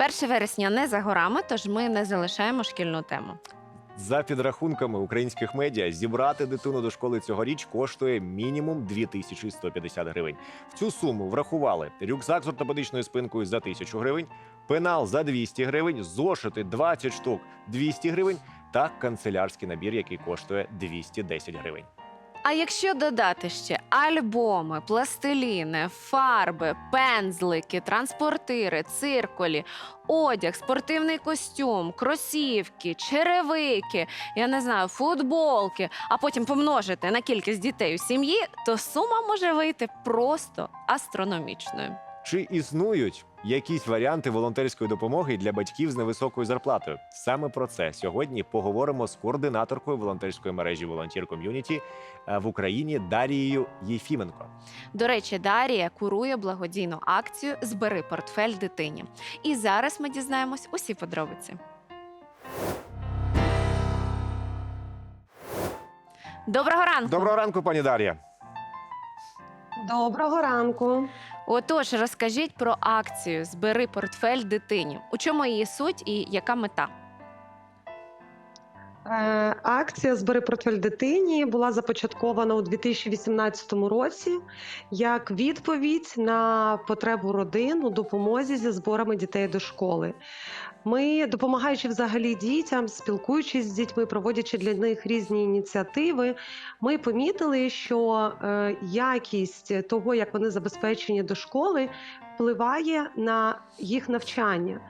1 вересня не за горами, тож ми не залишаємо шкільну тему. За підрахунками українських медіа, зібрати дитину до школи цьогоріч коштує мінімум 2150 гривень. В цю суму врахували рюкзак з ортопедичною спинкою за 1000 гривень, пенал за 200 гривень, зошити 20 штук 200 гривень та канцелярський набір, який коштує 210 гривень. А якщо додати ще альбоми, пластиліни, фарби, пензлики, транспортири, циркулі, одяг, спортивний костюм, кросівки, черевики, я не знаю, футболки, а потім помножити на кількість дітей у сім'ї, то сума може вийти просто астрономічною. Чи існують якісь варіанти волонтерської допомоги для батьків з невисокою зарплатою? Саме про це сьогодні поговоримо з координаторкою волонтерської мережі Волонтір Ком'юніті е, в Україні Дарією Єфіменко. До речі, Дарія курує благодійну акцію Збери портфель дитині. І зараз ми дізнаємось усі подробиці. Доброго ранку! Доброго ранку, пані Дар'я. Доброго ранку. Отож, розкажіть про акцію Збери портфель дитині. У чому її суть і яка мета? Е, Акція Збери портфель дитині була започаткована у 2018 році як відповідь на потребу родин у допомозі зі зборами дітей до школи. Ми, допомагаючи взагалі дітям, спілкуючись з дітьми, проводячи для них різні ініціативи, ми помітили, що е, якість того, як вони забезпечені до школи, впливає на їх навчання.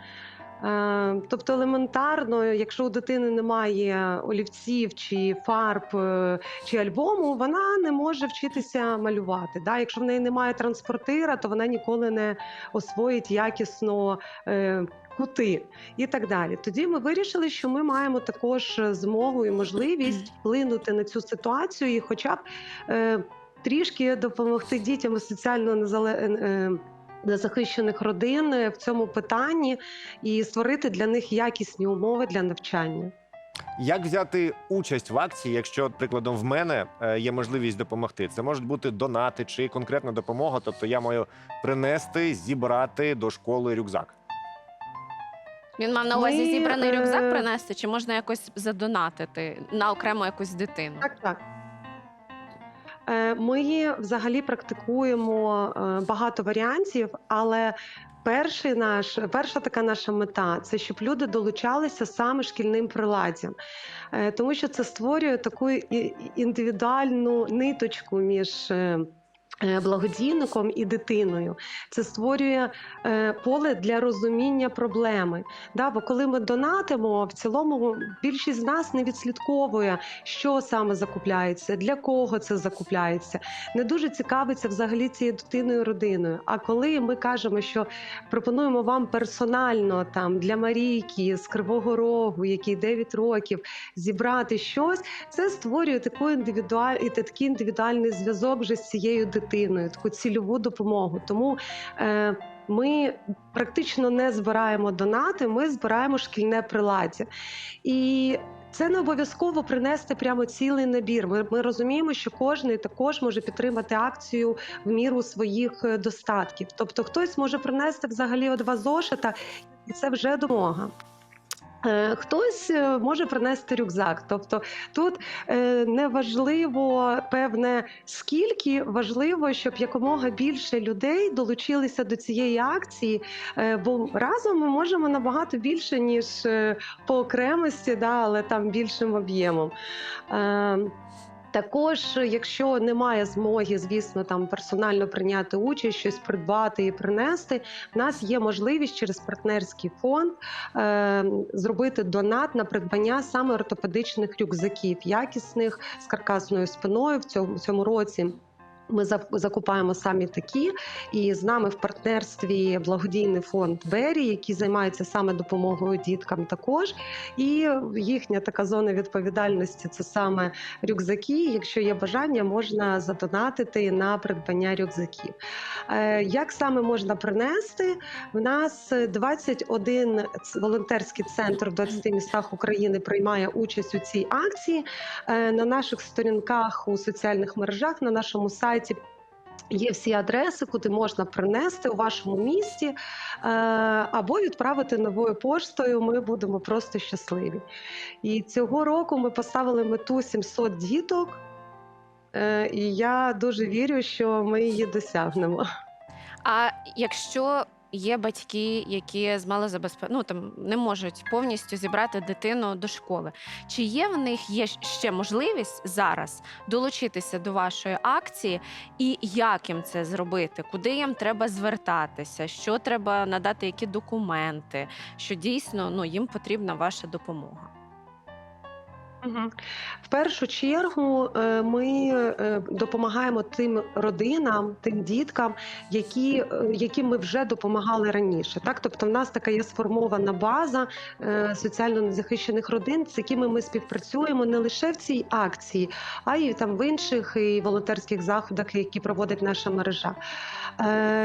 Е, Тобто елементарно, якщо у дитини немає олівців чи фарб е, чи альбому, вона не може вчитися малювати. Да? Якщо в неї немає транспортира, то вона ніколи не освоїть якісно. е, Кути і так далі. Тоді ми вирішили, що ми маємо також змогу і можливість вплинути на цю ситуацію, і хоча б трішки допомогти дітям соціально незале... е, незахищених родин в цьому питанні і створити для них якісні умови для навчання. Як взяти участь в акції, якщо, прикладом, в мене е, є можливість допомогти? Це можуть бути донати чи конкретна допомога. Тобто я маю принести, зібрати до школи рюкзак. Він мав на увазі Ми, зібраний рюкзак е, принести, чи можна якось задонатити на окрему якусь дитину? Так, так. Е, Ми взагалі практикуємо е, багато варіантів, але перший наш, перша така наша мета це щоб люди долучалися саме шкільним приладдям, Е, тому що це створює таку індивідуальну ниточку між. Е, Благодійником і дитиною це створює е, поле для розуміння проблеми. Да, бо коли ми донатимо, в цілому більшість з нас не відслідковує, що саме закупляється, для кого це закупляється, не дуже цікавиться взагалі цією дитиною родиною. А коли ми кажемо, що пропонуємо вам персонально там для Марійки з Кривого Рогу, який 9 років, зібрати щось, це створює таку індивідуаль... такий індивідуальний зв'язок вже з цією дитиною, таку цільову допомогу. Тому е, ми практично не збираємо донати, ми збираємо шкільне приладдя. І це не обов'язково принести прямо цілий набір. Ми, ми розуміємо, що кожен також може підтримати акцію в міру своїх е, достатків. Тобто, хтось може принести взагалі два зошита, і це вже допомога. Е, Хтось е, може принести рюкзак, тобто тут е, не важливо певне скільки, важливо, щоб якомога більше людей долучилися до цієї акції, бо разом ми можемо набагато більше ніж по окремості, да, але там більшим об'ємом. Е, також, якщо немає змоги, звісно, там персонально прийняти участь, щось придбати і принести, в нас є можливість через партнерський фонд е, зробити донат на придбання саме ортопедичних рюкзаків, якісних з каркасною спиною в цьому, в цьому році. Ми закупаємо самі такі, і з нами в партнерстві благодійний фонд Бері, який займається саме допомогою діткам, також. І їхня така зона відповідальності це саме рюкзаки. Якщо є бажання, можна задонатити на придбання рюкзаків. Е, Як саме можна принести? В нас 21 ц- волонтерський центр в 20 містах України приймає участь у цій акції. Е, На наших сторінках у соціальних мережах, на нашому сайті. Є всі адреси, куди можна принести у вашому місті е, або відправити новою поштою. Ми будемо просто щасливі. І цього року ми поставили мету 700 діток, е, і я дуже вірю, що ми її досягнемо. А якщо є батьки, які з малозабезпе... ну, там не можуть повністю зібрати дитину до школи, чи є в них є ще можливість зараз долучитися до вашої акції, і як їм це зробити? Куди їм треба звертатися? Що треба надати, які документи? Що дійсно ну їм потрібна ваша допомога? В першу чергу е, ми е, допомагаємо тим родинам, тим діткам, які, е, яким ми вже допомагали раніше. Так, тобто, в нас така є сформована база соціально незахищених родин, з якими ми співпрацюємо не лише в цій акції, а й там в інших і волонтерських заходах, які проводить наша мережа.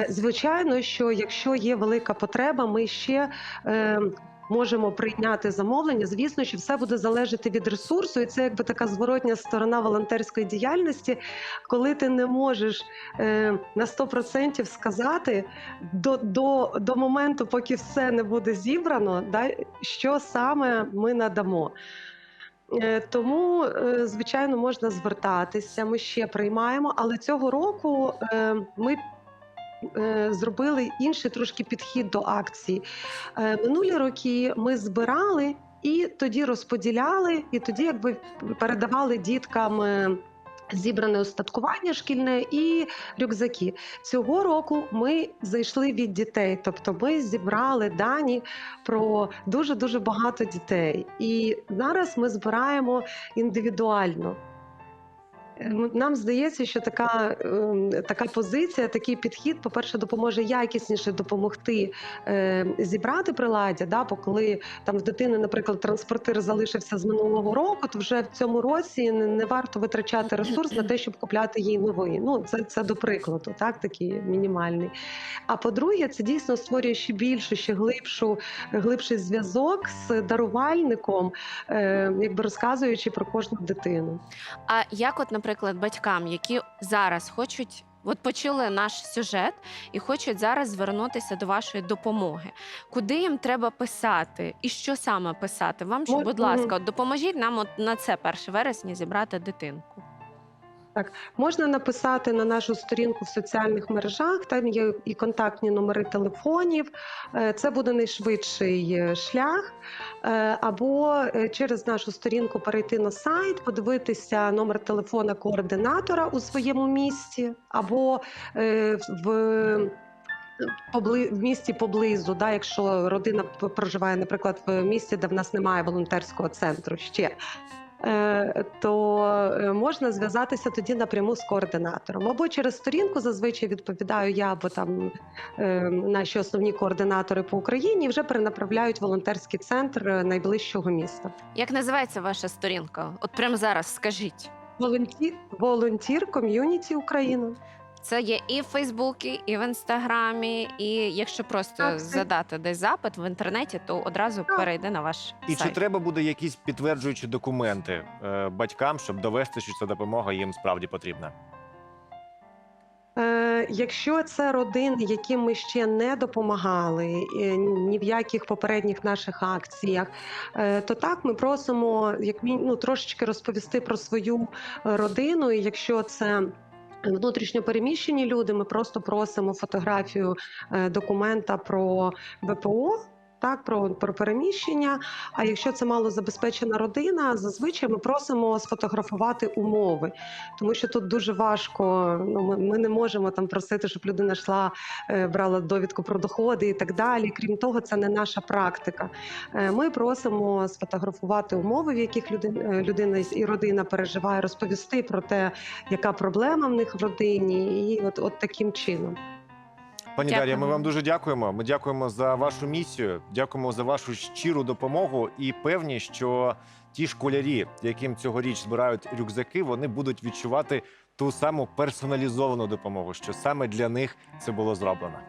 Звичайно, що якщо є велика потреба, ми ще. Можемо прийняти замовлення. Звісно, що все буде залежати від ресурсу, і це якби така зворотня сторона волонтерської діяльності, коли ти не можеш е, на 100% сказати до, до, до моменту, поки все не буде зібрано, да, що саме ми надамо. Е, Тому, е, звичайно, можна звертатися. Ми ще приймаємо, але цього року е, ми зробили інший трошки підхід до акції. Е, Минулі роки ми збирали і тоді розподіляли, і тоді якби передавали діткам. е, Зібране устаткування шкільне і рюкзаки цього року. Ми зайшли від дітей, тобто ми зібрали дані про дуже дуже багато дітей, і зараз ми збираємо індивідуально. Нам здається, що така, ем, така позиція, такий підхід, по-перше, допоможе якісніше допомогти е, зібрати приладдя. Да? Бо коли там в дитини, наприклад, транспортир залишився з минулого року, то вже в цьому році не, не варто витрачати ресурс на те, щоб купляти їй новий. Ну це, це до прикладу, так такий мінімальний. А по-друге, це дійсно створює ще більшу, ще глибшу, глибший зв'язок з дарувальником, е, якби розказуючи про кожну дитину. А як, от, наприклад, батькам, які зараз хочуть. От почули наш сюжет і хочуть зараз звернутися до вашої допомоги. Куди їм треба писати і що саме писати? Вам що, будь ласка, от допоможіть нам от на це 1 вересня зібрати дитинку. Можна написати на нашу сторінку в соціальних мережах. Там є і контактні номери телефонів. Е, Це буде найшвидший е, шлях. Е, Або через нашу сторінку перейти на сайт, подивитися номер телефона координатора у своєму місті, або в. В місті поблизу, да, якщо родина проживає, наприклад, в місті, де в нас немає волонтерського центру ще, то е, можна зв'язатися тоді напряму з координатором. Або через сторінку зазвичай відповідаю я, або там е, наші основні координатори по Україні вже перенаправляють волонтерський центр е, найближчого міста. Як називається ваша сторінка? От прямо зараз скажіть. Волонтір, волонтір ком'юніті Україна. Це є і в Фейсбуці, і в інстаграмі. І якщо просто Так, це- задати десь запит в інтернеті, то одразу Так. перейде на ваш І сайт. чи треба буде якісь підтверджуючі документи е, батькам, щоб довести, що ця допомога їм справді потрібна? Е, Якщо це родини, яким ми ще не допомагали е, ні в яких попередніх наших акціях, е, то так ми просимо як мі- ну, трошечки розповісти про свою е, родину. І якщо це внутрішньо переміщені люди, ми просто просимо фотографію е, документа про ВПО. Так, про, про переміщення. А якщо це малозабезпечена родина, зазвичай ми просимо сфотографувати умови, тому що тут дуже важко. Ну ми, ми не можемо там просити, щоб людина йшла, е, брала довідку про доходи і так далі. Крім того, це не наша практика. Е, Ми просимо сфотографувати умови, в яких людина, людина і родина переживає, розповісти про те, яка проблема в них в родині, і от, от таким чином. Пані дякуємо. Дар'я, ми вам дуже дякуємо. Ми дякуємо за вашу місію, дякуємо за вашу щиру допомогу і певні, що ті школярі, яким цьогоріч збирають рюкзаки, вони будуть відчувати ту саму персоналізовану допомогу, що саме для них це було зроблено.